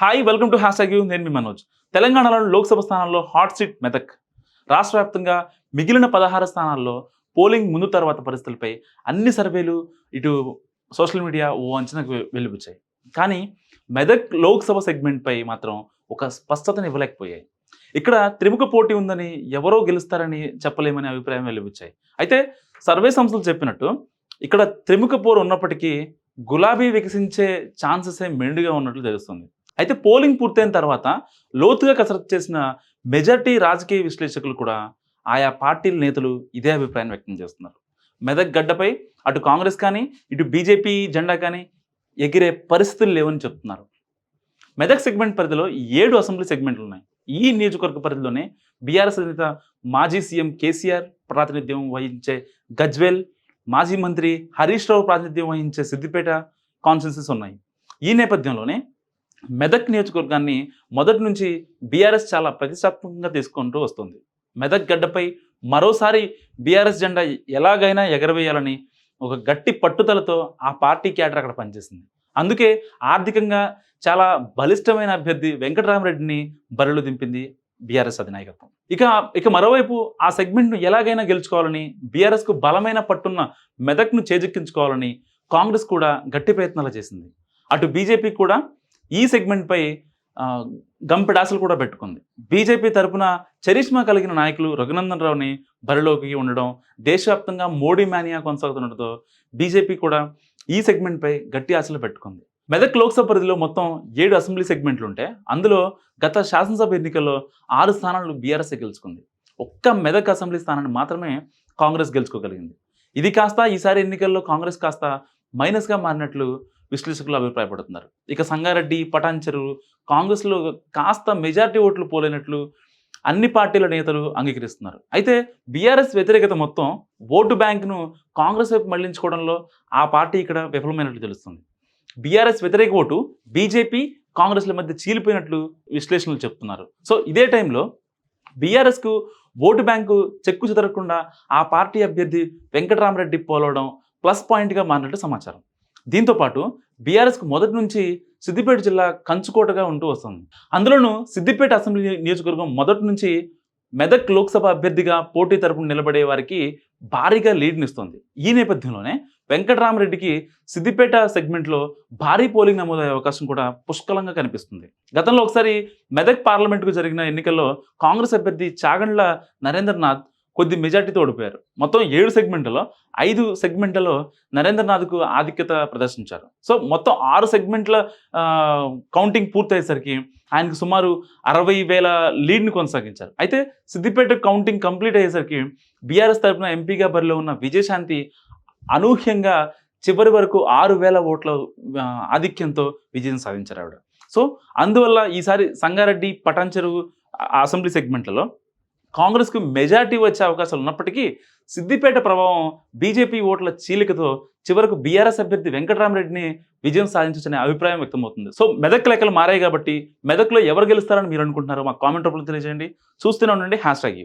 Hi welcome to hash you నేను మీ మనోజ్. తెలంగాణలోని లోక్సభ స్థానాల్లో హాట్ సీట్ మెదక్. రాష్ట్ర వ్యాప్తంగా మిగిలిన పదహారు స్థానాల్లో పోలింగ్ ముందు తర్వాత పరిస్థితులపై అన్ని సర్వేలు ఇటు సోషల్ మీడియా ఓ అంచనాకు వెలుపుచ్చాయి కానీ మెదక్ లోక్సభ సెగ్మెంట్పై మాత్రం ఒక స్పష్టతను ఇవ్వలేకపోయాయి. ఇక్కడ త్రిముఖ పోటీ ఉందని ఎవరో గెలుస్తారని చెప్పలేమనే అభిప్రాయం వెలువచ్చాయి. అయితే సర్వే సంస్థలు చెప్పినట్టు ఇక్కడ త్రిముఖ పోరు ఉన్నప్పటికీ గులాబీ వికసించే ఛాన్సెస్ మెండుగా ఉన్నట్లు తెలుస్తుంది. అయితే పోలింగ్ పూర్తయిన తర్వాత లోతుగా కసరత్తు చేసిన మెజార్టీ రాజకీయ విశ్లేషకులు కూడా ఆయా పార్టీల నేతలు ఇదే అభిప్రాయం వ్యక్తం చేస్తున్నారు. మెదక్ గడ్డపై అటు కాంగ్రెస్ కానీ ఇటు బీజేపీ జెండా కానీ ఎగిరే పరిస్థితులు లేవని చెప్తున్నారు. మెదక్ సెగ్మెంట్ పరిధిలో ఏడు అసెంబ్లీ సెగ్మెంట్లు ఉన్నాయి. ఈ నియోజకవర్గ పరిధిలోనే బీఆర్ఎస్ నేత మాజీ సీఎం కేసీఆర్ ప్రాతినిధ్యం వహించే గజ్వేల్ మాజీ మంత్రి హరీష్ రావు ప్రాతినిధ్యం వహించే సిద్దిపేట కాన్స్టిట్యున్సీస్ ఉన్నాయి. ఈ నేపథ్యంలోనే మెదక్ నియోజకవర్గాన్ని మొదటి నుంచి బీఆర్ఎస్ చాలా ప్రతిష్టాత్మకంగా తీసుకుంటూ వస్తుంది. మెదక్ గడ్డపై మరోసారి బీఆర్ఎస్ జెండా ఎలాగైనా ఎగరవేయాలని ఒక గట్టి పట్టుదలతో ఆ పార్టీ క్యాడర్ అక్కడ పనిచేసింది. అందుకే ఆర్థికంగా చాలా బలిష్టమైన అభ్యర్థి వెంకటరామరెడ్డిని బరిలో దింపింది బీఆర్ఎస్ అధినాయకత్వం. ఇక ఇక మరోవైపు ఆ సెగ్మెంట్ను ఎలాగైనా గెలుచుకోవాలని బీఆర్ఎస్కు బలమైన పట్టున్న మెదక్ను చేజిక్కించుకోవాలని కాంగ్రెస్ కూడా గట్టి ప్రయత్నాలు చేసింది. అటు బీజేపీ కూడా ఈ సెగ్మెంట్పై ఆ, గంపెడాసలు కూడా పెట్టుకుంది. బీజేపీ తరపున చరిష్మా కలిగిన నాయకులు రఘునందన్ రావుని బరిలోకి ఉండడం దేశవ్యాప్తంగా మోడీ మానియా కొనసాగుతుండటంతో బీజేపీ కూడా ఈ సెగ్మెంట్పై గట్టి ఆశలు పెట్టుకుంది. మెదక్ లోక్సభ పరిధిలో మొత్తం ఏడు అసెంబ్లీ సెగ్మెంట్లు ఉంటే అందులో గత శాసనసభ ఎన్నికల్లో ఆరు స్థానాలు బీఆర్ఎస్ గెలుచుకుంది. ఒక్క మెదక్ అసెంబ్లీ స్థానాన్ని మాత్రమే కాంగ్రెస్ గెలుచుకోగలిగింది. ఇది కాస్త ఈసారి ఎన్నికల్లో కాంగ్రెస్ కాస్త మైనస్గా మారినట్లు విశ్లేషకులు అభిప్రాయపడుతున్నారు. ఇక సంగారెడ్డి పటాన్చెరు కాంగ్రెస్లో కాస్త మెజారిటీ ఓట్లు పోలేనట్లు అన్ని పార్టీల నేతలు అంగీకరిస్తున్నారు. అయితే బీఆర్ఎస్ వ్యతిరేకత మొత్తం ఓటు బ్యాంక్ను కాంగ్రెస్ వైపు మళ్ళించుకోవడంలో ఆ పార్టీ ఇక్కడ విఫలమైనట్లు తెలుస్తుంది. బీఆర్ఎస్ వ్యతిరేక ఓటు బీజేపీ కాంగ్రెస్ల మధ్య చీలిపోయినట్లు విశ్లేషణలు చెప్తున్నారు. సో ఇదే టైంలో బీఆర్ఎస్కు ఓటు బ్యాంకు చెక్కు చెదరకుండా ఆ పార్టీ అభ్యర్థి వెంకటరామరెడ్డి పోలవడం ప్లస్ పాయింట్గా మారినట్టు సమాచారం. దీంతోపాటు బీఆర్ఎస్కు మొదటి నుంచి సిద్దిపేట జిల్లా కంచుకోటగా ఉంటూ వస్తుంది. అందులోనూ సిద్దిపేట అసెంబ్లీ నియోజకవర్గం మొదటి నుంచి మెదక్ లోక్సభ అభ్యర్థిగా పోటీ తరపున నిలబడే వారికి భారీగా లీడ్నిస్తుంది ఈ నేపథ్యంలోనే వెంకటరామరెడ్డికి సిద్దిపేట సెగ్మెంట్లో భారీ పోలింగ్ నమోదయ్యే అవకాశం కూడా పుష్కలంగా కనిపిస్తుంది. గతంలో ఒకసారి మెదక్ పార్లమెంటుకు జరిగిన ఎన్నికల్లో కాంగ్రెస్ అభ్యర్థి చాగండ్ల నరేంద్రనాథ్ కొద్ది మెజార్టీతో ఓడిపోయారు. మొత్తం ఏడు సెగ్మెంట్లలో ఐదు సెగ్మెంట్లలో నరేంద్రనాథ్కు ఆధిక్యత ప్రదర్శించారు. సో మొత్తం ఆరు సెగ్మెంట్ల కౌంటింగ్ పూర్తయ్యేసరికి ఆయనకు సుమారు అరవై వేల లీడ్ని కొనసాగించారు. అయితే సిద్దిపేట కౌంటింగ్ కంప్లీట్ అయ్యేసరికి బీఆర్ఎస్ తరఫున ఎంపీగా బరిలో ఉన్న విజయశాంతి అనూహ్యంగా చివరి వరకు ఆరు వేల ఓట్ల ఆధిక్యంతో విజయం సాధించారు ఆవిడ. సో అందువల్ల ఈసారి సంగారెడ్డి పటాన్చెరు చెరువు అసెంబ్లీ సెగ్మెంట్లలో కాంగ్రెస్కు మెజార్టీ వచ్చే అవకాశాలు ఉన్నప్పటికీ సిద్దిపేట ప్రభావం బీజేపీ ఓట్ల చీలికతో చివరకు బీఆర్ఎస్ అభ్యర్థి వెంకటరామరెడ్డిని విజయం సాధించొచ్చనే అభిప్రాయం వ్యక్తమవుతుంది. సో మెదక్ లెక్కలు మారాయి కాబట్టి మెదక్లో ఎవరు గెలుస్తారని మీరు అనుకుంటున్నారో మా కామెంట్ రూపంలో తెలియజేయండి. చూస్తూనే ఉండండి. Hash tag